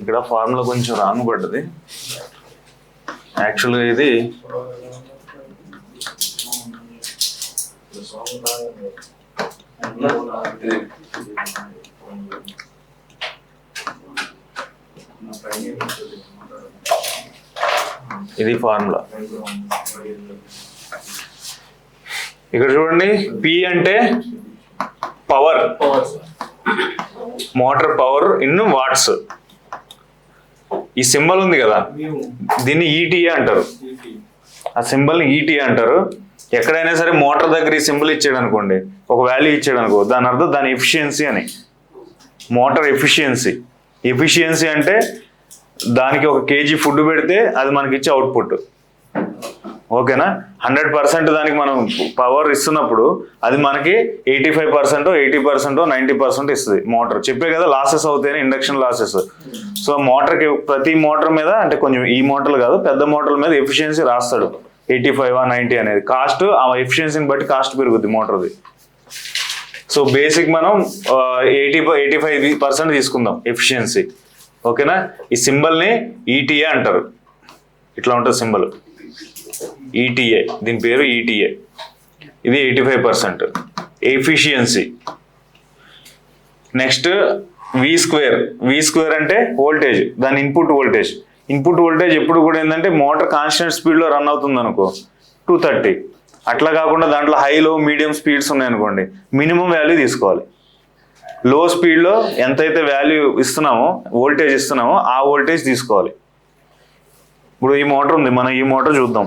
ఇక్కడ ఫార్ములా కొంచెం రాంగ్ పడ్డది. యాక్చువల్గా ఇది ఇది ఫార్ములా. ఇక్కడ చూడండి పి అంటే power motor power in watts ఈ సింబల్ ఉంది కదా. దీన్ని ఈటీఏ అంటారు. ఆ సింబల్ని ఈటీఏ అంటారు. ఎక్కడైనా సరే మోటార్ దగ్గర ఈ సింబల్ ఇచ్చాడు అనుకోండి ఒక వాల్యూ ఇచ్చాడు అనుకో దాని అర్థం దాని ఎఫిషియన్సీ అని. మోటార్ ఎఫిషియన్సీ ఎఫిషియన్సీ అంటే దానికి ఒక కేజీ ఫుడ్ పెడితే అది మనకి ఇచ్చే అవుట్పుట్ ఓకేనా? హండ్రెడ్ పర్సెంట్ దానికి మనం పవర్ ఇస్తున్నప్పుడు అది మనకి eighty five percent eighty percent ninety percent ఇస్తుంది మోటార్ చెప్పే కదా లాసెస్ అవుతాయని ఇండక్షన్ లాసెస్ సో మోటార్కి ప్రతి మోటార్ మీద అంటే కొంచెం ఈ మోటార్లు కాదు పెద్ద మోటార్ల మీద ఎఫిషియన్సీ రాస్తాడు. ఎయిటీ ఫైవ్ నైంటీ అనేది. కాస్ట్ ఆ ఎఫిషియన్సీని బట్టి కాస్ట్ పెరుగుద్ది మోటార్ది సో బేసిక్ మనం ఎయిటీ ఎయిటీ ఫైవ్ పర్సెంట్ తీసుకుందాం ఎఫిషియన్సీ ఓకేనా? ఈ సింబల్ని ఈటీఏ అంటారు. ఇట్లా ఉంటుంది సింబల్. ఈటీఏ దీని పేరు ఈటీఏ ఇది eighty five percent. Efficiency next V square V square అంటే వోల్టేజ్ దాని ఇన్పుట్ వోల్టేజ్ ఇన్పుట్ వోల్టేజ్ ఎప్పుడు కూడా ఏంటంటే మోటార్ కాన్స్టెంట్ స్పీడ్లో రన్ అవుతుంది అనుకో. టూ థర్టీ అట్లా కాకుండా దాంట్లో హై లో మీడియం స్పీడ్స్ ఉన్నాయనుకోండి మినిమం వాల్యూ తీసుకోవాలి. లో స్పీడ్లో ఎంతైతే వాల్యూ ఇస్తున్నామో వోల్టేజ్ ఇస్తున్నామో ఆ వోల్టేజ్ తీసుకోవాలి. ఇప్పుడు ఈ మోటార్ ఉంది మనం ఈ మోటార్ చూద్దాం.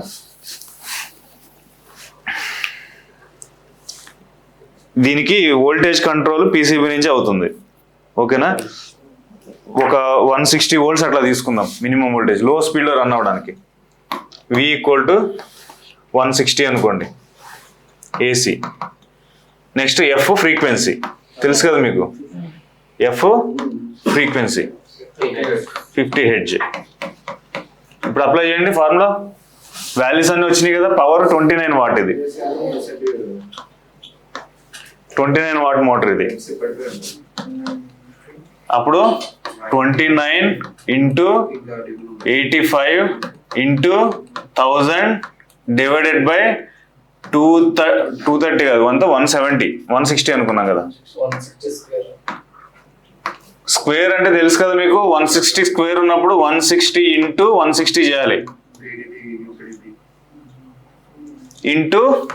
దీనికి వోల్టేజ్ కంట్రోల్ పీసీబీ నుంచి అవుతుంది. ఓకేనా? ఒక వన్ సిక్స్టీ వోల్ట్స్ అట్లా తీసుకుందాం మినిమం వోల్టేజ్లో స్పీడ్లో రన్ అవ్వడానికి V equal to one sixty అనుకోండి ఏసీ నెక్స్ట్ ఎఫ్ ఫ్రీక్వెన్సీ తెలుసు కదా మీకు? ఎఫ్ ఫ్రీక్వెన్సీ ఫిఫ్టీ హెడ్జ్ ఇప్పుడు అప్లై చేయండి ఫార్ములా వాల్యూస్ అన్ని వచ్చినాయి కదా పవర్ ట్వంటీ నైన్ వాట్ ఇది. ట్వంటీ నైన్ వాట్ మోటార్ ఇది. అప్పుడు twenty nine into eighty five into thousand divided by two two thirty కాదు అంతా వన్ సెవెంటీ వన్ సిక్స్టీ అనుకున్నాం కదా. స్క్వేర్ అంటే తెలుసు కదా మీకు? వన్ సిక్స్టీ స్క్వేర్ ఉన్నప్పుడు one sixty into one sixty చేయాలి. Into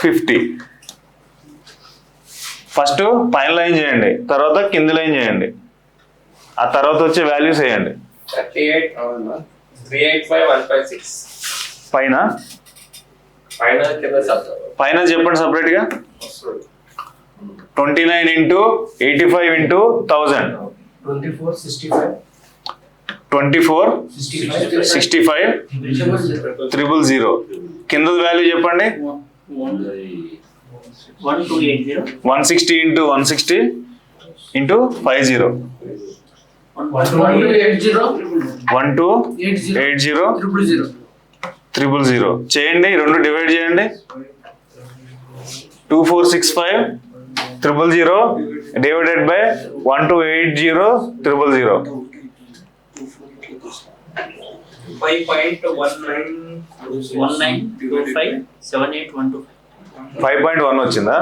fifty. ఫస్ట్ పైన లైన్ చేయండి. తర్వాత కింద లైన్ చేయండి. ఆ తర్వాత వచ్చే వాల్యూస్ వేయండి. పైన? పైన చెప్పండి సపరేట్గా. Twenty nine into eighty five into thousand. Twenty four sixty five twenty four sixty five sixty five triple zero కింద వాల్యూ చెప్పండి one sixty into one sixty into five zero one two eight zero eight zero triple చేయండి రెండు divide చేయండి. Two four six five triple zero divided by one two eight zero triple zero five point one వచ్చిందా?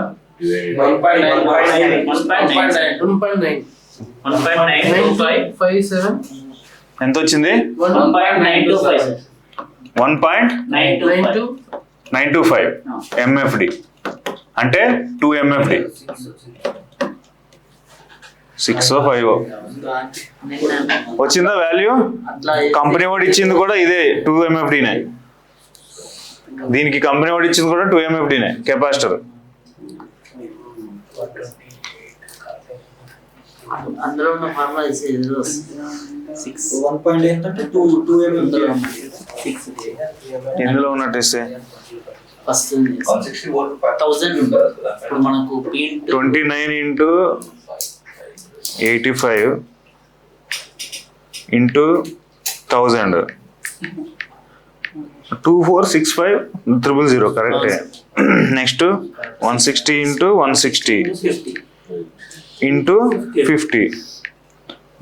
ఎంత వచ్చింది? One point nine two five MFD అంటే two MFD six five వచ్చిందా value company వాడు ఇచ్చింది కూడా ఇదే టూ ఎంఎఫ్డినే దీనికి కంపెనీ వాడు ఇచ్చింది కూడా టూ ఎంఎఫ్డినే కెపాసిటర్. అందులో ఉన్న ఫార్ములా సిక్స్ వన్ పాయింట్ ఏంటంటే టూ సిక్స్ ఎందులో ఉన్నట్టు ఇస్తే. ఫస్ట్ థౌజండ్ ఇప్పుడు మనకు point twenty nine into eighty five into thousand. Two four six five triple zero కరెక్టే. Next one sixty into one sixty. Into fifty.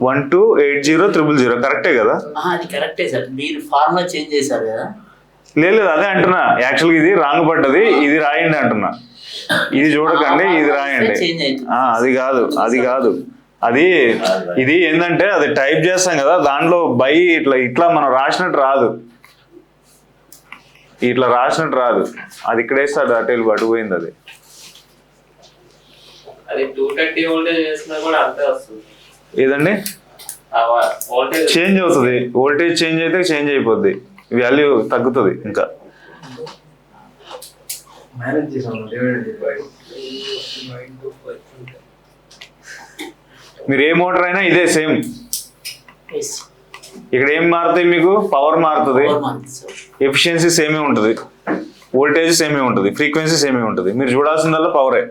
One two eight zero triple zero కరెక్టే కదా? ఆహా, అది కరెక్టే సార్. మీరు formula change చేశారు కదా? లేదు లేదు, అదే అంటున్నా. యాక్చువల్గా ఇది రాంగ్ పడ్డది ఇది రాయండి అంటున్నా. ఇది చూడకండి ఇది రాయండి. అది కాదు అది కాదు. అది ఇది ఏంటంటే అది టైప్ చేస్తాం కదా దాంట్లో బై ఇట్లా ఇట్లా మనం రాసినట్టు రాదు. ఇట్లా రాసినట్టు రాదు. అది ఇక్కడ వేస్తాడు అటు వెళ్ళి అటు పోయింది అది. అది టూ థర్టీ వోల్టేజ్ వేసినా కూడా అంతే వస్తుంది. ఏదండి? ఆ వోల్టేజ్ చేంజ్ అవుతుంది. వోల్టేజ్ చేంజ్ అయితే చేంజ్ అయిపోద్ది. వాల్యూ తగ్గుతుంది ఇంకా. మేనేజ్ మీరు ఏ మోటార్ అయినా ఇదే సేమ్. ఇక్కడ ఏం మారుతాయి మీకు? పవర్ మారుతుంది. ఎఫిషియన్సీ సేమే ఉంటుంది. వోల్టేజ్ సేమే ఉంటుంది. ఫ్రీక్వెన్సీ సేమే ఉంటుంది. మీరు చూడాల్సిందల్లా పవరే.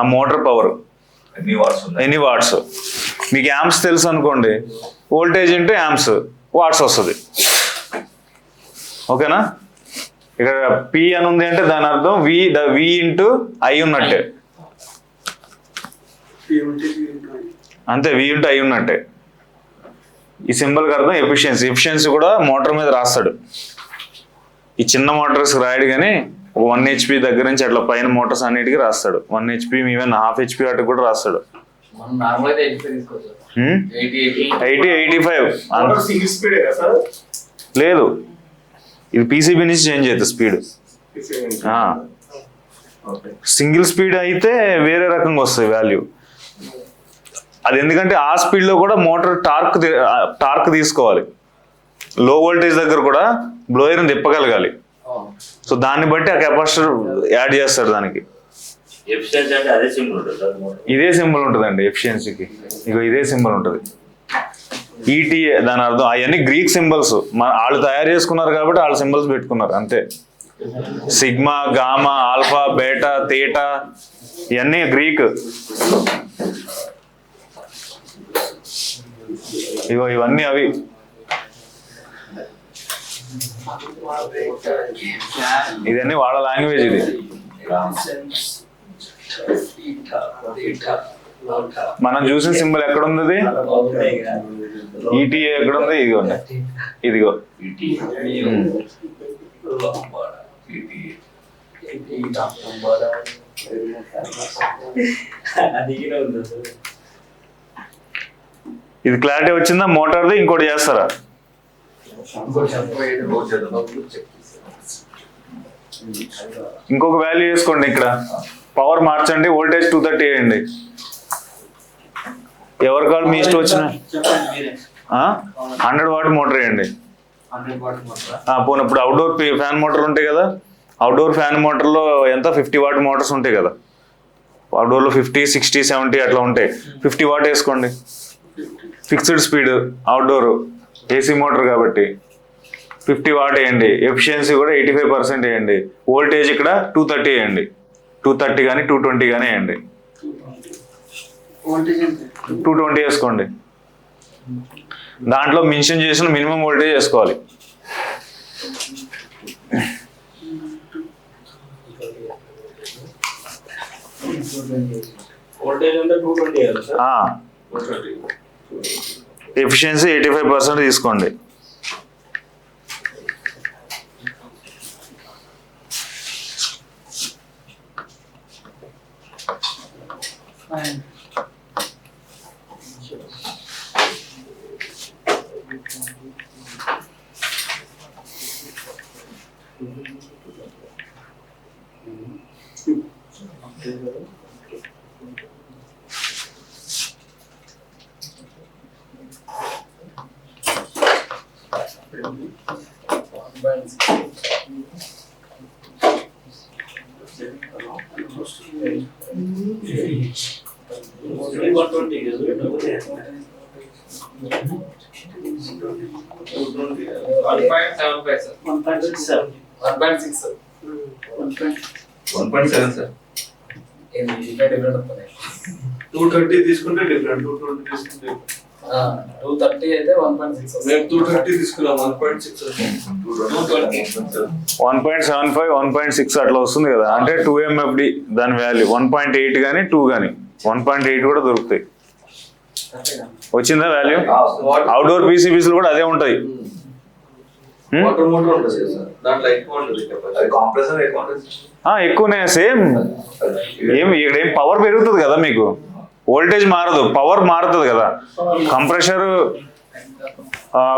ఆ మోటార్ పవర్ ఎన్ని వాట్స్ ఉన్నాయి? ఎన్ని వాట్స్ మీకు యాంప్స్ తెలుసు అనుకోండి. వోల్టేజ్ ఇంటూ యాంప్స్ వాట్స్ వస్తుంది. ఓకేనా ఇక్కడ పి అని ఉంది అంటే దాని అర్థం V the V into I ఉన్నట్టే. అంతే వి ఐ ఉన్నట్టే. ఈ సింబల్కి అర్థం ఎఫిషియన్సీ. ఎఫిషియన్సీ కూడా మోటార్ మీద రాస్తాడు. ఈ చిన్న మోటార్స్ రాయడు కానీ ఒక వన్ హెచ్పి దగ్గర నుంచి అట్లా పైన మోటార్స్ అన్నిటికీ రాస్తాడు. One HP even half HP వాటికి కూడా రాస్తాడు. మనం నార్మల్ అయితే ఎయిటీ ఎయిటీ ఫైవ్. లేదు. ఇది పీసీబీ నుంచి చేంజ్ అవుతుంది స్పీడ్. సింగిల్ స్పీడ్ అయితే వేరే రకంగా వస్తుంది వాల్యూ. అది ఎందుకంటే ఆ స్పీడ్లో కూడా మోటార్ టార్క్ టార్క్ తీసుకోవాలి. లో వోల్టేజ్ దగ్గర కూడా బ్లోయర్ని తిప్పగలగాలి. సో దాన్ని బట్టి ఆ కెపాసిటర్ యాడ్ చేస్తాడు దానికి. ఇదే సింబల్ ఉంటుందండి ఎఫిషియన్సీకి ఇగో ఇదే సింబల్ ఉంటుంది. ఈటీఏ దాని అర్థం అవన్నీ గ్రీక్ సింబల్స్ వాళ్ళు తయారు చేసుకున్నారు కాబట్టి వాళ్ళ సింబల్స్ పెట్టుకున్నారు అంతే. Sigma gamma alpha beta theta ఇవన్నీ గ్రీక్ ఇగో ఇవన్నీ అవి. ఇదన్నీ వాళ్ళ లాంగ్వేజ్ ఇది. మనం చూసిన సింబల్ ఎక్కడ ఉంది ఈటీఏ ఎక్కడ ఉంది ఇదిగో. ఇదిగో ఇది క్లారిటీ వచ్చిందా? మోటార్ది ఇంకోటి చేస్తారా? ఇంకొక వాల్యూ వేసుకోండి ఇక్కడ. పవర్ మార్చండి వోల్టేజ్ టూ థర్టీ వేయండి. ఎవరి కాల్ మీ ఇష్టం వచ్చిన? హండ్రెడ్ వాట్ మోటార్ వేయండి. పోనీ ఇప్పుడు అవుట్డోర్ ఫ్యాన్ మోటార్ ఉంటాయి కదా. అవుట్డోర్ ఫ్యాన్ మోటార్లో ఎంత? ఫిఫ్టీ వాట్ మోటార్స్ ఉంటాయి కదా. అవుట్డోర్లో ఫిఫ్టీ సిక్స్టీ సెవెంటీ అట్లా ఉంటాయి. ఫిఫ్టీ వాట్ వేసుకోండి. Fixed speed outdoor AC motor కాబట్టి ఫిఫ్టీ వాట్ వేయండి. ఎఫిషియన్సీ కూడా ఎయిటీ ఫైవ్ పర్సెంట్ వేయండి. వోల్టేజ్ ఇక్కడ టూ థర్టీ వేయండి. టూ థర్టీ కానీ టూ ట్వంటీ కానీ వేయండి. టూ ట్వంటీ వేసుకోండి. దాంట్లో మెన్షన్ చేసిన మినిమం వోల్టేజ్ వేసుకోవాలి. వోల్టేజ్ అంటే two twenty efficiency eighty five percent తీసుకోండి One point seven sir two thirty తీసుకుంటే డిఫరెంట్ టూ ట్వంటీ తీసుకుంటే టూ థర్టీ అయితే వన్ పాయింట్ సిక్స్ మేము టూ థర్టీ తీసుకున్నాం one point six one point seven five one point six అట్లా వస్తుంది కదా. అంటే టూ ఎంఎఫ్డి దాని వాల్యూ వన్ పాయింట్ ఎయిట్ కానీ టూ కానీ వన్ పాయింట్ ఎయిట్ కూడా దొరుకుతాయి. వచ్చిందా వాల్యూ అవుట్డోర్ పీసీబీస్ కూడా అదే ఉంటాయి. Hmm? ఆ, ఎక్కువనే సేమ్ ఏం ఇక్కడ ఏం పవర్ పెరుగుతుంది కదా మీకు? వోల్టేజ్ మారదు పవర్ మారుతుంది కదా. కంప్రెషర్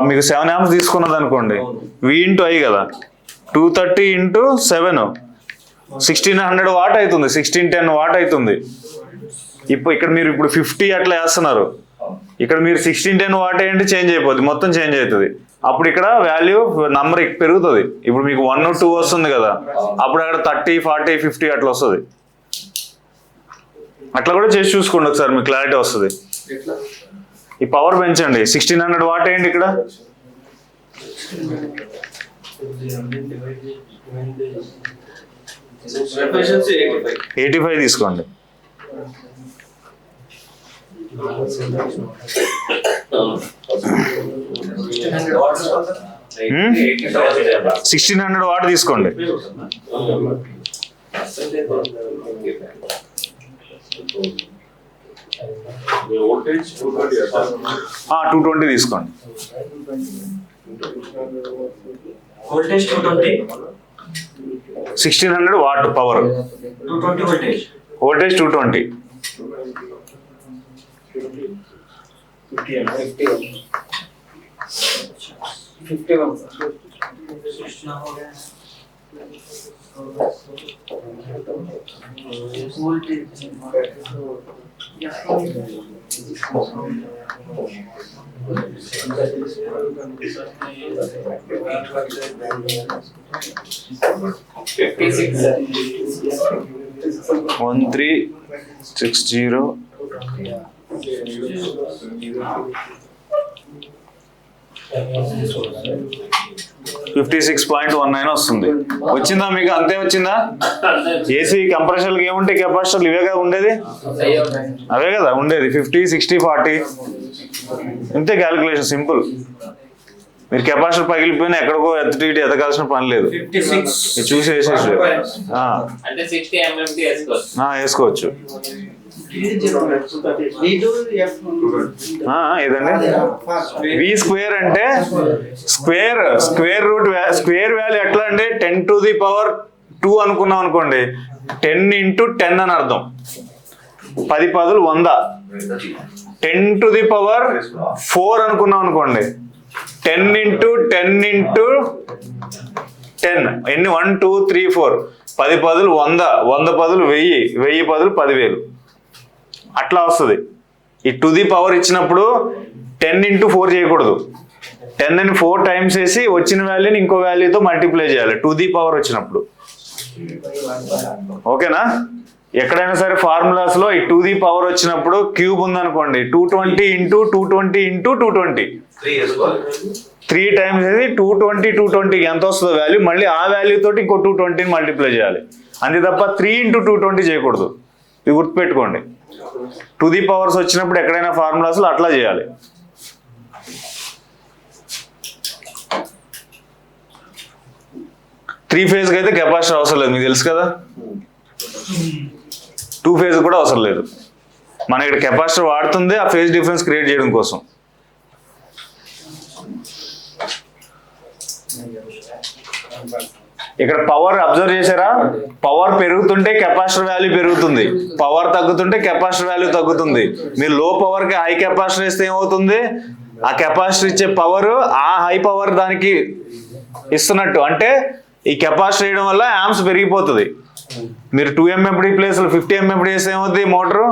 మీకు సెవెన్ యామ్స్ తీసుకున్నది అనుకోండి వి ఇంటూ ఐ కదా. Two thirty into seven sixteen hundred watt అవుతుంది సిక్స్టీన్ టెన్ వాట్ అవుతుంది ఇప్పుడు ఇక్కడ మీరు ఇప్పుడు ఫిఫ్టీ అట్లా వేస్తున్నారు. ఇక్కడ మీరు సిక్స్టీన్ టెన్ వాట్ ఏంటి చేంజ్ అయిపోద్ది మొత్తం చేంజ్ అవుతుంది అప్పుడు ఇక్కడ వాల్యూ నంబర్ పెరుగుతుంది. ఇప్పుడు మీకు వన్ టూ వస్తుంది కదా. అప్పుడు అక్కడ థర్టీ ఫార్టీ ఫిఫ్టీ అట్లా వస్తుంది. అట్లా కూడా చేసి చూసుకోండి ఒకసారి మీకు క్లారిటీ వస్తుంది. ఈ పవర్ పెంచండి. సిక్స్టీన్ హండ్రెడ్ వాట్ ఏంటి ఇక్కడ? ఎయిటీ ఫైవ్ తీసుకోండి సిక్స్టీన్ హండ్రెడ్ వాట్ తీసుకోండి. టూ ట్వంటీ తీసుకోండి. Sixteen hundred watt power. Two twenty voltage voltage two twenty fifty one sir fifty six one three six zero fifty six point one nine వస్తుంది. వచ్చిందా మీకు? అంతే వచ్చిందా? AC కంప్రెషర్కి ఏముంటాయి? కెపాసిటర్లు ఇవే కదా ఉండేది? అవే కదా ఉండేది. ఫిఫ్టీ సిక్స్టీ ఫార్టీ ఇంతే క్యాలిక్యులేషన్ సింపుల్ మీరు కెపాసిటర్ పగిలిపోయినా ఎక్కడికో ఎత్తి ఇటు ఎదగాల్సిన పని లేదు. చూసి వేసేసి. వేసుకోవచ్చు. ఏదండి వి స్క్వేర్ అంటే square square root square value ఎట్లా అంటే ten to the power two అనుకున్నాం అనుకోండి. టెన్ ఇంటూ టెన్ అని అర్థం. పది పదులు వంద. Ten to the power four అనుకున్నాం అనుకోండి. Ten into ten into ten ఎన్ని? వన్ టూ త్రీ ఫోర్ పది పదులు వంద. వంద పదులు వెయ్యి. వెయ్యి పదులు పదివేలు. అట్లా వస్తుంది. ఈ టు ది పవర్ ఇచ్చినప్పుడు టెన్ ఇంటూ ఫోర్ చేయకూడదు. టెన్ అని ఫోర్ టైమ్స్ వేసి వచ్చిన వాల్యూని ఇంకో వాల్యూతో మల్టిప్లై చేయాలి. టు ది పవర్ వచ్చినప్పుడు. ఓకేనా? ఎక్కడైనా సరే ఫార్ములాస్లో ఈ టూ ది పవర్ వచ్చినప్పుడు క్యూబ్ ఉందనుకోండి. Two twenty into two twenty into two twenty three times అది టూ ట్వంటీ టూ ట్వంటీకి ఎంత వస్తుందో వాల్యూ మళ్ళీ ఆ వాల్యూ తోటి ఇంకో టూ ట్వంటీని మల్టిప్లై చేయాలి. అంతే తప్ప త్రీ ఇంటూ టూ ట్వంటీ చేయకూడదు. ఇది గుర్తుపెట్టుకోండి. టు ది పవర్స్ వచ్చినప్పుడు ఎక్కడైనా ఫార్ములాస్లో అట్లా చేయాలి. త్రీ ఫేజ్కి అయితే కెపాసిటీ అవసరం లేదు. మీకు తెలుసు కదా? టూ ఫేజ్ కూడా అవసరం లేదు. మన ఇక్కడ కెపాసిటర్ వాడుతుంది ఆ ఫేజ్ డిఫరెన్స్ క్రియేట్ చేయడం కోసం. ఇక్కడ పవర్ అబ్జర్వ్ చేశారా? పవర్ పెరుగుతుంటే కెపాసిటర్ వాల్యూ పెరుగుతుంది. పవర్ తగ్గుతుంటే కెపాసిటర్ వాల్యూ తగ్గుతుంది. మీరు లో పవర్కి హై కెపాసిటర్ ఇస్తే ఏమవుతుంది? ఆ కెపాసిటర్ ఇచ్చే పవర్ ఆ హై పవర్ దానికి ఇస్తున్నట్టు. అంటే ఈ కెపాసిటర్ వేయడం వల్ల యామ్స్ పెరిగిపోతుంది. మీరు two MMD place fifty MMD వేస్తే ఏమవుతుంది మోటారు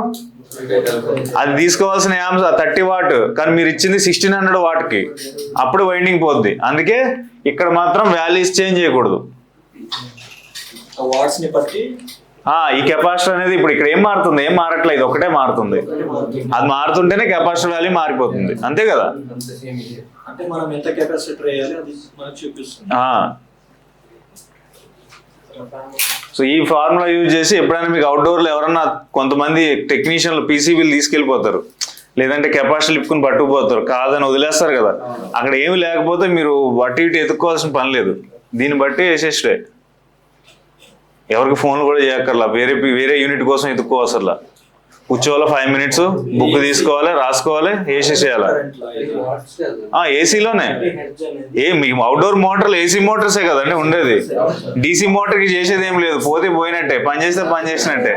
అది తీసుకోవాల్సిన యామ్స్ థర్టీ వాట్ కానీ మీరు ఇచ్చింది సిక్స్టీన్ హండ్రెడ్ వాట్కి. అప్పుడు వైండింగ్ పోద్ది. అందుకే ఇక్కడ మాత్రం వాల్యూస్ చేంజ్ చేయకూడదు. వాట్స్ని బట్టి ఆ ఈ కెపాసిటర్ అనేది ఇప్పుడు ఇక్కడ ఏం మారుతుంది? ఏం మారట్లేదు? ఒకటే మారుతుంది. అది మారుతుంటేనే కెపాసిటర్ వాల్యూ మారిపోతుంది. అంతే కదా? అంటే మనం ఎంత కెపాసిటర్ వేయాలి అది మనకు చూపిస్తుంది. ఆ. సో ఈ ఫార్ములా యూజ్ చేసి ఎప్పుడైనా మీకు అవుట్డోర్లో ఎవరన్నా కొంతమంది టెక్నీషియన్లు పీసీబీలు తీసుకెళ్ళిపోతారు. లేదంటే కెపాసిటీ లిప్పుకుని పట్టుకుపోతారు. కాదని వదిలేస్తారు కదా. అక్కడ ఏమి లేకపోతే మీరు అటు ఇటు ఎత్తుక్కోవాల్సిన పని లేదు. దీన్ని బట్టి వేసేస్తే ఎవరికి ఫోన్లు కూడా చేయక్కర్లా. వేరే వేరే యూనిట్ కోసం ఎత్తుక్కోవసర్లా కూర్చోవాలి ఫైవ్ మినిట్స్ బుక్ తీసుకోవాలి? రాసుకోవాలి? వేసేసేయాలి? ఏసీలోనే. ఏ మీకు అవుట్డోర్ మోటార్లు ఏసీ మోటార్సే కదండి ఉండేది. డీసీ మోటార్కి చేసేది ఏం లేదు. పోతే పోయినట్టే. పని చేస్తే పని చేసినట్టే.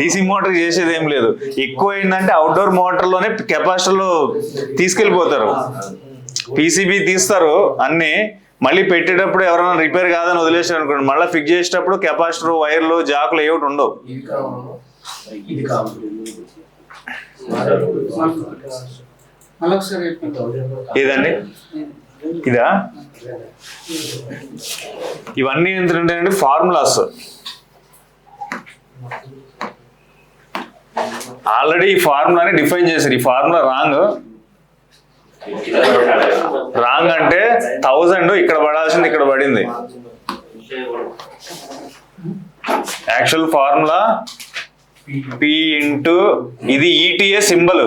డీసీ మోటార్కి చేసేది ఏం లేదు. ఎక్కువ ఏంటంటే అవుట్డోర్ మోటార్లోనే కెపాసిటర్లు తీసుకెళ్ళిపోతారు. పీసీబీ తీస్తారు. అన్నీ మళ్ళీ పెట్టేటప్పుడు ఎవరైనా రిపేర్ కాదని వదిలేసారు అనుకోండి మళ్ళీ ఫిక్స్ చేసేటప్పుడు కెపాసిటర్ వైర్లు జాకులు ఏ ఒకటి ఉండవు. ఏదండి? ఇదా? ఇవన్నీ ఏంటంటే ఫార్ములాస్. ఆల్రెడీ ఈ ఫార్ములాని డిఫైన్ చేశారు. ఈ ఫార్ములా రాంగ్. రాంగ్ అంటే థౌజండ్ ఇక్కడ పడాల్సింది ఇక్కడ పడింది. యాక్చువల్ ఫార్ములా పి ఇంటూ ఇది ETA symbol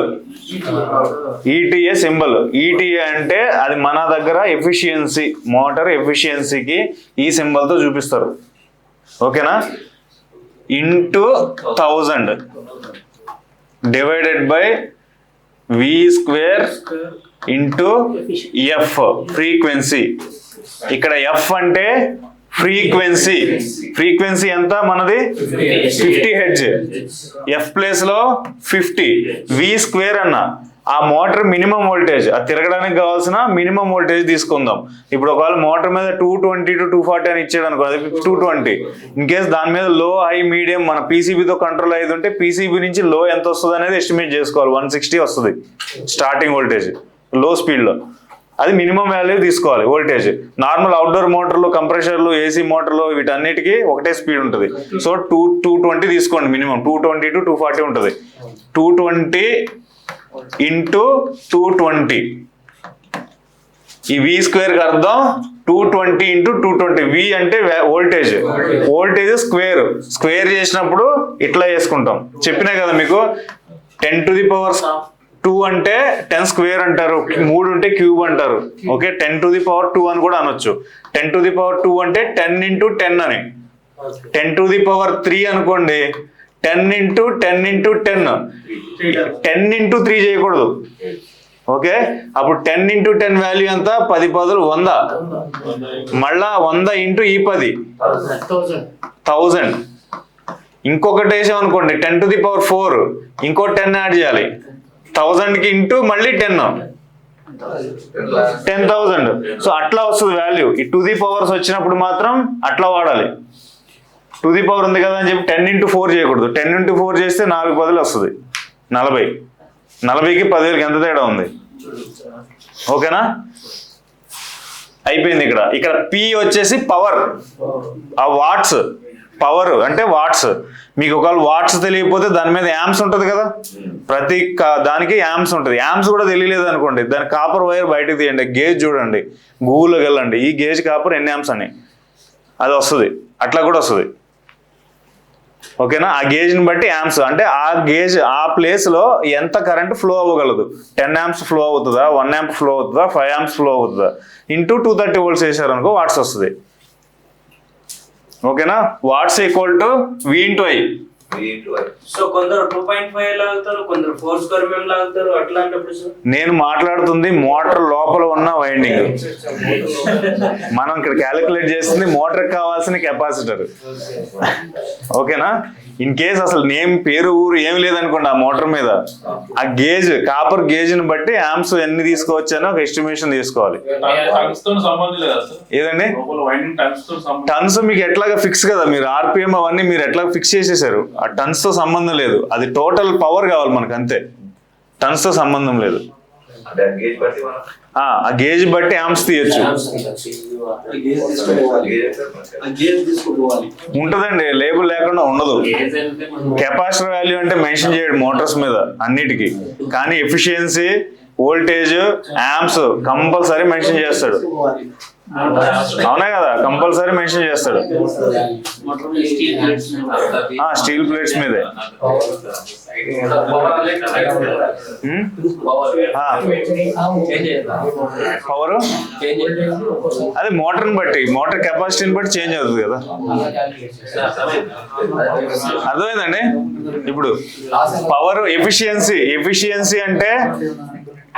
ETA symbol ETA అంటే అది మన దగ్గర ఎఫిషియన్సీ మోటార్ ఎఫిషియన్సీకి ఈ సింబల్తో చూపిస్తారు. ఓకేనా? Into thousand divided by V square into F frequency ఇక్కడ ఎఫ్ అంటే ఫ్రీక్వెన్సీ ఫ్రీక్వెన్సీ ఎంత మనది? ఫిఫ్టీ హెడ్జ్ ఎఫ్ ప్లేస్లో ఫిఫ్టీ వి స్క్వేర్ అన్న. ఆ మోటార్ మినిమం వోల్టేజ్ అది తిరగడానికి కావాల్సిన మినిమం వోల్టేజ్ తీసుకుందాం. ఇప్పుడు ఒకవేళ మోటార్ మీద two twenty to two forty అని ఇచ్చాడు అనుకో అది టూ ట్వంటీ ఇన్ కేస్ దాని మీద లో హై మీడియం మన పీసీబీతో కంట్రోల్ అయ్యి ఉంటే పీసీబీ నుంచి లో ఎంత వస్తుంది అనేది ఎస్టిమేట్ చేసుకోవాలి. వన్ సిక్స్టీ వస్తుంది స్టార్టింగ్ వోల్టేజ్లో. స్పీడ్లో అది మినిమం వాల్యూ తీసుకోవాలి వోల్టేజ్ నార్మల్ అవుట్డోర్ మోటార్లు కంప్రెషర్లు ఏసీ మోటార్లు వీటన్నిటికీ ఒకటే స్పీడ్ ఉంటుంది. సో టూ టూ ట్వంటీ తీసుకోండి minimum two twenty to two forty ఉంటుంది. Two twenty into two twenty. ఈ వి స్క్వేర్కి అర్థం two twenty into two twenty. V అంటే వోల్టేజ్. వోల్టేజ్. స్క్వేర్. స్క్వేర్ చేసినప్పుడు ఇట్లా చేసుకుంటాం. చెప్పినా కదా మీకు? Ten to the power two అంటే టెన్ స్క్వేర్ అంటారు. మూడు ఉంటే క్యూబ్ అంటారు. Okay? Ten to the power two అని కూడా అనొచ్చు. Ten to the power two అంటే టెన్ ఇంటూ టెన్ అని. Ten to the power three అనుకోండి. Ten into ten into ten. Ten into three చేయకూడదు. ఓకే? అప్పుడు టెన్ ఇంటూ టెన్ వాల్యూ ఎంత? పది పదులు వంద. మళ్ళా వంద ఇంటూ ఈ పది. థౌజండ్. ఇంకొకటి వేసాం అనుకోండి ten to the power four. ఇంకో టెన్ యాడ్ చేయాలి. థౌజండ్కి ఇంటూ మళ్ళీ టెన్. Ten thousand. సో అట్లా వస్తుంది వాల్యూ. ఈ టు ది పవర్స్ వచ్చినప్పుడు మాత్రం అట్లా వాడాలి. టూ ది పవర్ ఉంది కదా అని చెప్పి టెన్ ఇంటూ ఫోర్ చేయకూడదు. టెన్ ఇంటూ ఫోర్ చేస్తే నాలుగు పదులు వస్తుంది. నలభై. నలభైకి పదివేలకి ఎంత తేడా ఉంది? ఓకేనా? అయిపోయింది ఇక్కడ. ఇక్కడ పి వచ్చేసి పవర్ ఆ వాట్స్ పవర్ అంటే వాట్స్ మీకు ఒకవేళ వాట్స్ తెలియకపోతే దాని మీద యామ్స్ ఉంటుంది కదా? ప్రతి దానికి యామ్స్ ఉంటుంది. యామ్స్ కూడా తెలియలేదు అనుకోండి. దాని కాపర్ వైర్ బయటకు తీయండి. గేజ్ చూడండి. గూగుల్లోకి వెళ్ళండి. ఈ గేజ్ కాపర్ ఎన్ని యామ్స్ అని? అది వస్తుంది. అట్లా కూడా వస్తుంది. ఓకేనా? ఆ గేజ్ని బట్టి యాంప్స్ అంటే ఆ గేజ్ ఆ ప్లేస్లో ఎంత కరెంట్ ఫ్లో అవ్వగలదు? టెన్ యాంప్స్ ఫ్లో అవుతుందా? వన్ యాంప్ ఫ్లో అవుతుందా? ఫైవ్ యాంప్స్ ఫ్లో అవుతుందా? ఇంటూ టూ థర్టీ వోల్ట్స్ వేసారనుకో వాట్స్ వస్తుంది. ఓకేనా? Watts equal to V into I so కొందరు టూ పాయింట్ ఫైవ్ లాగుతారు కొందరు ఫోర్ స్క్వేర్ మేము లాగుతారు అట్లాంటప్పుడు సార్? నేను మాట్లాడుతుంది మోటార్ లోపల ఉన్న వైండింగ్. మనం ఇక్కడ క్యాలిక్యులేట్ చేస్తుంది మోటార్ కావాల్సిన కెపాసిటర్. ఓకేనా? ఇన్ కేస్ అసలు నేమ్ పేరు ఊరు ఏమి లేదనుకోండి ఆ మోటార్ మీద. ఆ గేజ్ కాపర్ గేజ్ని బట్టి యాంప్స్ ఎన్ని తీసుకోవచ్చానో ఒక ఎస్టిమేషన్ తీసుకోవాలి. టన్స్తో సంబంధం లేదా సార్ ఏదండి? లోపల వైండింగ్ టన్స్తో సంబంధం టన్స్ మీకు ఎట్లాగా ఫిక్స్ కదా? మీరు ఆర్పిఎం అవన్నీ మీరు ఎట్లా ఫిక్స్ చేసేసారు? ఆ టన్స్తో సంబంధం లేదు. అది టోటల్ పవర్ కావాలి మనకు అంతే. టన్స్తో సంబంధం లేదు. ఆ, ఆ గేజ్ బట్టి యాంప్స్ తీయచ్చు. ఉంటదండి లేబుల్ లేకుండా ఉండదు. కెపాసిటర్ వాల్యూ అంటే మెన్షన్ చేయడు మోటార్స్ మీద అన్నిటికీ. కానీ efficiency voltage amps compulsory mention చేస్తాడు. అవునా కదా కంపల్సరీ మెన్షన్ చేస్తాడు. స్టీల్ ప్లేట్స్ మీదే. పవర్ అదే మోటార్ని బట్టి మోటార్ కెపాసిటీని బట్టి చేంజ్ అవుతుంది కదా. అర్థమైందండి? ఇప్పుడు పవర్ ఎఫిషియన్సీ ఎఫిషియన్సీ అంటే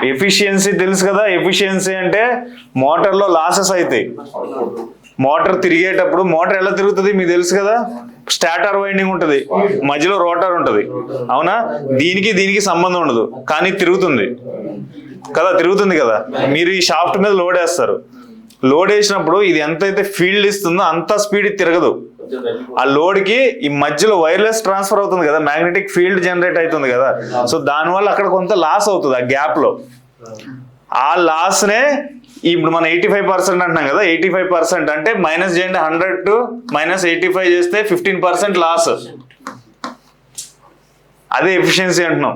ఎఫిషియన్సీ తెలుసు కదా? ఎఫిషియన్సీ అంటే మోటార్లో లాసెస్ అవుతాయి మోటార్ తిరిగేటప్పుడు మోటార్ ఎలా తిరుగుతుంది మీకు తెలుసు కదా? స్టాటర్ వైండింగ్ ఉంటుంది. మధ్యలో రోటర్ ఉంటుంది. అవునా? దీనికి దీనికి సంబంధం ఉండదు. కానీ తిరుగుతుంది. కదా? తిరుగుతుంది కదా? మీరు ఈ షాఫ్ట్ మీద లోడ్ వేస్తారు. లోడ్ వేసినప్పుడు ఇది ఎంతైతే ఫీల్డ్ ఇస్తుందో అంత స్పీడ్ తిరగదు. ఆ లోడ్కి ఈ మధ్యలో వైర్లెస్ ట్రాన్స్ఫర్ అవుతుంది కదా మ్యాగ్నెటిక్ ఫీల్డ్ జనరేట్ అవుతుంది కదా. సో దానివల్ల అక్కడ కొంత లాస్ అవుతుంది ఆ గ్యాప్లో ఆ లాస్ నే ఇప్పుడు మనం ఎయిటీ ఫైవ్ పర్సెంట్ అంటున్నాం కదా ఎయిటీ ఫైవ్ పర్సెంట్ అంటే మైనస్ చేయండి hundred to minus eighty five చేస్తే ఫిఫ్టీన్ పర్సెంట్ లాస్. అదే ఎఫిషియన్సీ అంటున్నాం.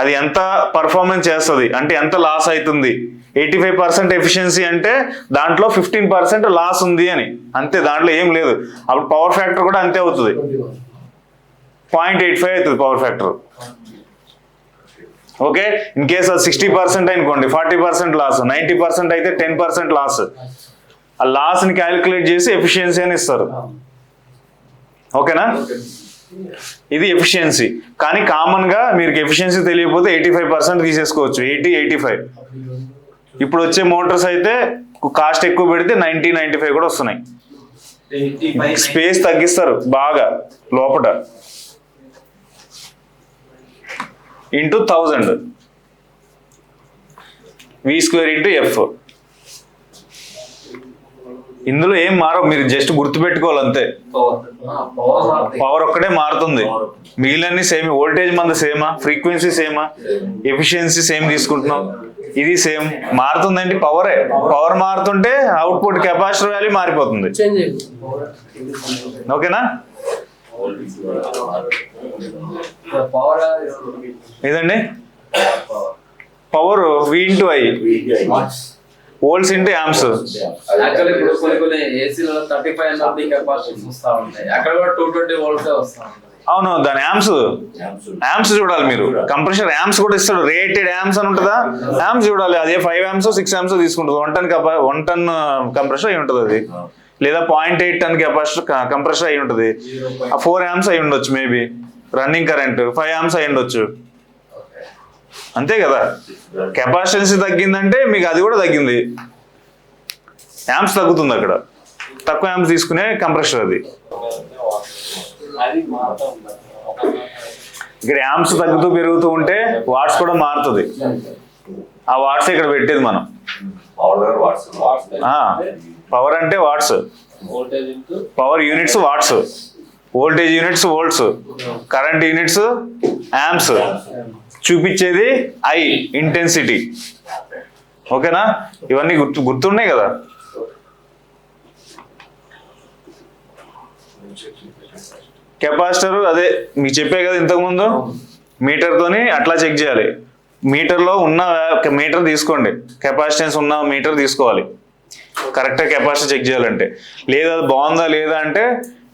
అది ఎంత పర్ఫార్మెన్స్ చేస్తుంది అంటే ఎంత లాస్ అవుతుంది. ఎయిటీ ఫైవ్ పర్సెంట్ ఎఫిషియన్సీ అంటే దాంట్లో ఫిఫ్టీన్ పర్సెంట్ లాస్ ఉంది అని. అంతే దాంట్లో ఏం లేదు. అప్పుడు పవర్ ఫ్యాక్టర్ కూడా అంతే అవుతుంది. పాయింట్ ఎయిట్ ఫైవ్ అవుతుంది power factor. Okay? In case అది సిక్స్టీ పర్సెంట్ అనుకోండి forty percent loss ninety percent అయితే టెన్ పర్సెంట్ లాస్. ఆ లాస్ని క్యాలిక్యులేట్ చేసి ఎఫిషియన్సీ అని ఇస్తారు. ఓకేనా? ఇది ఎఫిషియన్సీ. కానీ కామన్గా మీరు ఎఫిషియన్సీ తెలియకపోతే ఎయిటీ ఫైవ్ పర్సెంట్ తీసేసుకోవచ్చు. Eighty eighty five. ఇప్పుడు వచ్చే మోటార్స్ అయితే కాస్ట్ ఎక్కువ పెడితే నైన్టీ నైన్టీ ఫైవ్ కూడా వస్తున్నాయి. స్పేస్ తగ్గిస్తారు బాగా లోపట. Into thousand V square into F ఇందులో ఏం మారవు? మీరు జస్ట్ గుర్తుపెట్టుకోవాలి అంతే పవర్ ఒక్కటే మారుతుంది. మిగిలిన సేమ్ వోల్టేజ్ మంది సేమా ఫ్రీక్వెన్సీ సేమా ఎఫిషియన్సీ సేమ్ తీసుకుంటున్నాం. ఇది సేమ్ మారుతుందండి పవరే పవర్ మారుతుంటే అవుట్పుట్ కెపాసిటర్ వాల్యూ మారిపోతుంది. ఓకేనా? పవర్ ఇదండి. Power V into I volts into amps actually ఇప్పుడు కొన్ని కొన్ని ఏసీలలో థర్టీ ఫైవ్ కెపాసిటీస్ వస్తా ఉంటాయి. అక్కడ కూడా టూ ట్వంటీ వోల్ట్స్ వస్తా ఉంటాయి. అవును దాని యామ్స్. యామ్స్ చూడాలి మీరు. కంప్రెషర్ యామ్స్ కూడా ఇస్తాడు. రేటెడ్ యామ్స్ అని ఉంటుందా? యామ్స్ చూడాలి. అదే ఫైవ్ యామ్స్ సిక్స్ యామ్స్ తీసుకుంటుంది. One ton one ton compressor అయి ఉంటుంది అది. లేదా point eight ton capacitor compressor అయి ఉంటుంది. ఫోర్ యామ్స్ అయి ఉండొచ్చు maybe running current. Five amps అయి ఉండొచ్చు. అంతే కదా? కెపాసిటెన్సీ తగ్గిందంటే మీకు అది కూడా తగ్గింది. యామ్స్ తగ్గుతుంది అక్కడ. తక్కువ యామ్స్ తీసుకునే కంప్రెషర్ అది. ఇక్కడ యామ్స్ తగ్గుతూ పెరుగుతూ ఉంటే వాట్స్ కూడా మారుతుంది. ఆ వాట్స్ ఇక్కడ పెట్టేది మనం. పవర్ అంటే watts power units watts voltage units volts current units amps చూపించేది ఐ ఇంటెన్సిటీ ఓకేనా ఇవన్నీ గుర్తు గుర్తున్నాయి కదా? కెపాసిటర్ అదే మీకు చెప్పే కదా ఇంతకుముందు? మీటర్తోని అట్లా చెక్ చేయాలి. మీటర్లో ఉన్న మీటర్ తీసుకోండి. కెపాసిటెన్స్ ఉన్న మీటర్ తీసుకోవాలి. కరెక్ట్గా కెపాసిటీ చెక్ చేయాలంటే. లేదా అది బాగుందా లేదా అంటే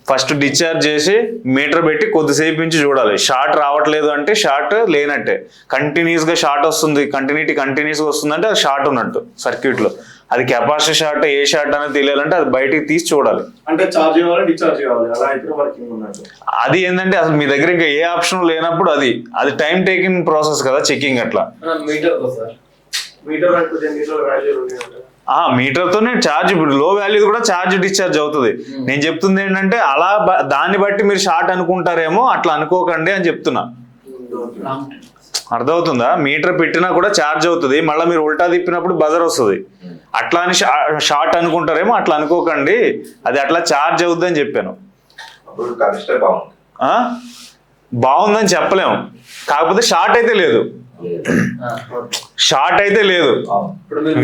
ఫస్ట్ డిశ్చార్జ్ చేసి మీటర్ పెట్టి కొద్దిసేపు నుంచి చూడాలి. షార్ట్ రావట్లేదు అంటే షార్ట్ లేనట్టే. కంటిన్యూస్గా షార్ట్ వస్తుంది. కంటిన్యూటీ కంటిన్యూస్గా వస్తుందంటే అది షార్ట్ ఉన్నట్టు సర్క్యూట్లో అది కెపాసిటీ షార్ట్ ఏ షార్ట్ అనేది తెలియాలంటే అది బయటికి తీసి చూడాలి. అంటే చార్జ్ డిశ్చార్జ్ అది ఏంటంటే అసలు మీ దగ్గర ఇంకా ఏ ఆప్షన్ లేనప్పుడు అది అది టైం టేకింగ్ ప్రాసెస్ కదా చెకింగ్ అట్లా. Meter sir. మీటర్ అంటే జనరేటర్ వాల్యూ ఉంది అంటే ఆ మీటర్ తోనే ఛార్జ్ ఇప్పుడు లో వాల్యూ కూడా ఛార్జ్ డిశ్చార్జ్ అవుతుంది. నేను చెప్తుంది ఏంటంటే అలా బ- దాన్ని బట్టి మీరు షార్ట్ అనుకుంటారేమో అట్లా అనుకోకండి అని చెప్తున్నా. అర్థమవుతుందా? మీటర్ పెట్టినా కూడా ఛార్జ్ అవుతుంది. మళ్ళీ మీరు ఉల్టా తిప్పినప్పుడు బజర్ వస్తుంది. అట్లా అని షార్ట్ అనుకుంటారేమో అట్లా అనుకోకండి. అది అట్లా ఛార్జ్ అవుద్ది అని చెప్పాను? బాగుందని చెప్పలేము కాకపోతే షార్ట్ అయితే లేదు. షార్ట్ అయితే లేదు.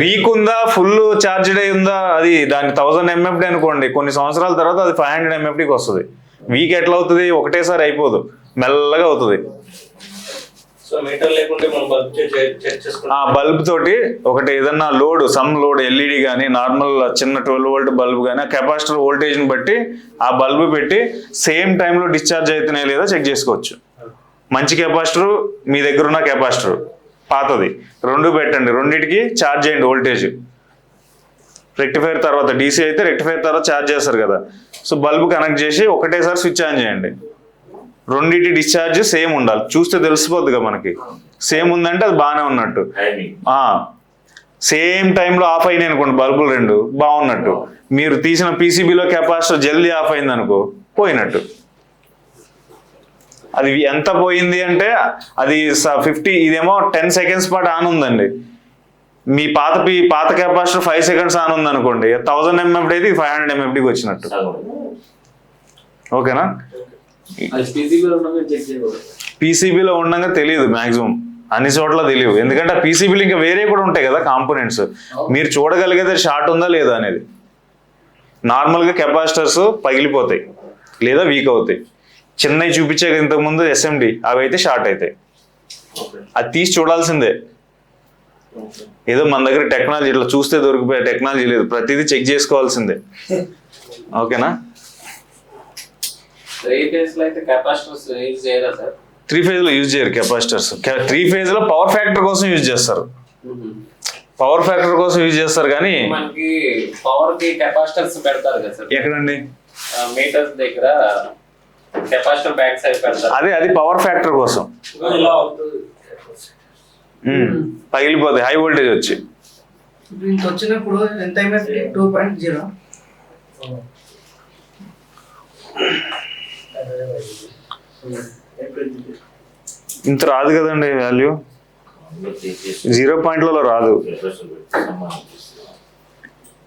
వీక్ ఉందా ఫుల్ ఛార్జ్డ్ అయి ఉందా అది దాని థౌసండ్ ఎంఎఫ్డి అనుకోండి. కొన్ని సంవత్సరాల తర్వాత అది ఫైవ్ హండ్రెడ్ ఎంఎఫ్డికి వస్తుంది. వీక్ ఎట్లా అవుతుంది? ఒకటేసారి అయిపోదు. మెల్లగా అవుతుంది సో మీటర్ లేకుంటే మనం బల్బ్ ఆ తోటి ఒకటి ఏదన్నా load some load L E D కానీ నార్మల్ చిన్న ట్వెల్వ్ వోల్ట్ బల్బ్ కానీ కెపాసిటర్ వోల్టేజ్ని బట్టి ఆ బల్బ్ పెట్టి సేమ్ టైంలో డిశ్చార్జ్ అవుతున్నాయి లేదా చెక్ చేసుకోవచ్చు. మంచి కెపాసిటర్ మీ దగ్గర ఉన్న కెపాసిటర్. పాతది. రెండు పెట్టండి. రెండింటికి ఛార్జ్ చేయండి వోల్టేజ్. రెక్టిఫైర్ తర్వాత డీసీ అయితే రెక్టిఫైర్ తర్వాత ఛార్జ్ చేస్తారు కదా. సో బల్బ్ కనెక్ట్ చేసి ఒకటేసారి స్విచ్ ఆన్ చేయండి. రెండింటి డిశ్చార్జ్ సేమ్ ఉండాలి. చూస్తే తెలిసిపోద్దిగా మనకి. సేమ్ ఉందంటే అది బాగానే ఉన్నట్టు. సేమ్ టైంలో ఆఫ్ అయినాయి అనుకోండి బల్బులు రెండు బాగున్నట్టు. మీరు తీసిన పీసీబీలో కెపాసిటర్ జల్దీ ఆఫ్ అయింది అనుకో పోయినట్టు. అది ఎంత పోయింది అంటే అది ఫిఫ్టీ ఇదేమో టెన్ సెకండ్స్ పాటు ఆన్ ఉందండి. మీ పాత పీ పాత కెపాసిటర్ ఫైవ్ సెకండ్స్ ఆన్ ఉంది అనుకోండి థౌసండ్ ఎంఎఫ్డి అయితే ఫైవ్ హండ్రెడ్ ఎంఎఫ్డికి వచ్చినట్టు ఓకేనా? పీసీబీలో ఉండగా తెలియదు మాక్సిమం అన్ని చోట్ల తెలియదు ఎందుకంటే ఆ పీసీబీలు ఇంకా వేరే కూడా ఉంటాయి కదా కాంపోనెంట్స్ మీరు చూడగలిగితే షార్ట్ ఉందా లేదా అనేది. నార్మల్గా కెపాసిటర్స్ పగిలిపోతాయి లేదా వీక్ అవుతాయి. చిన్నవి చూపించే ఇంతకుముందు ఎస్ఎండి అవి అయితే షార్ట్ అవుతాయి. అది తీసి చూడాల్సిందే. ఏదో మన దగ్గర టెక్నాలజీ ఇట్లా చూస్తే దొరికిపోయే టెక్నాలజీ లేదు. ప్రతిదీ చెక్ చేసుకోవాల్సిందే. ఓకేనా త్రీ ఫేస్లో అయితే కెపాసిటర్స్ యూజ్ చేయరా సార్ త్రీ ఫేజ్లో యూజ్ చేయరు కెపాసిటర్స్ త్రీ ఫేజ్లో పవర్ ఫ్యాక్టర్ కోసం యూజ్ చేస్తారు. పవర్ ఫ్యాక్టర్ కోసం యూజ్ చేస్తారు కానీ మనకి పవర్కి కెపాసిటర్స్ పెడతారు కదా సార్ ఎక్కడండి? మీటర్స్ దగ్గర కెపాసిటర్ బ్యాక్ సైడ్ పెడతారు. అదే అది పవర్ ఫ్యాక్టర్ కోసం. ఇలా అవుతుంది. ఉమ్, పగిలిపోతాయి హై వోల్టేజ్ వచ్చి. దీనికి వచ్చినప్పుడు ఎంత టూ పాయింట్ జీరో ఇంత రాదు కదండి వాల్యూ జీరో పాయింట్లలో రాదు.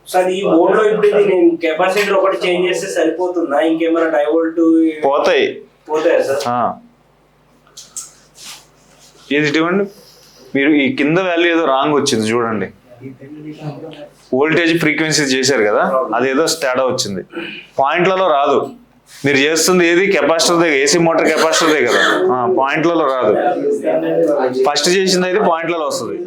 సార్ ఈ బోర్డ్లో ఇప్పుడు ఇది నేను కెపాసిటర్ ఒకటి చేంజ్ చేస్తే సరిపోతుందా? ఇంకేమైనా డైవోల్ట్ పోతాయి. పోతాయా సార్? ఆ. ఇది ఇవ్వండి మీరు ఈ కింద వాల్యూ ఏదో రాంగ్ వచ్చింది చూడండి. వోల్టేజ్ ఫ్రీక్వెన్సీ చేశారు కదా? అదేదో తేడా వచ్చింది. పాయింట్లలో రాదు. మీరు చేస్తుంది ఏది? కెపాసిటర్ దగ్గర ఏసీ మోటార్ కెపాసిటర్ దగ్గర కదా. పాయింట్లలో రాదు. ఫస్ట్ చేసింది అయితే పాయింట్లలో వస్తుంది.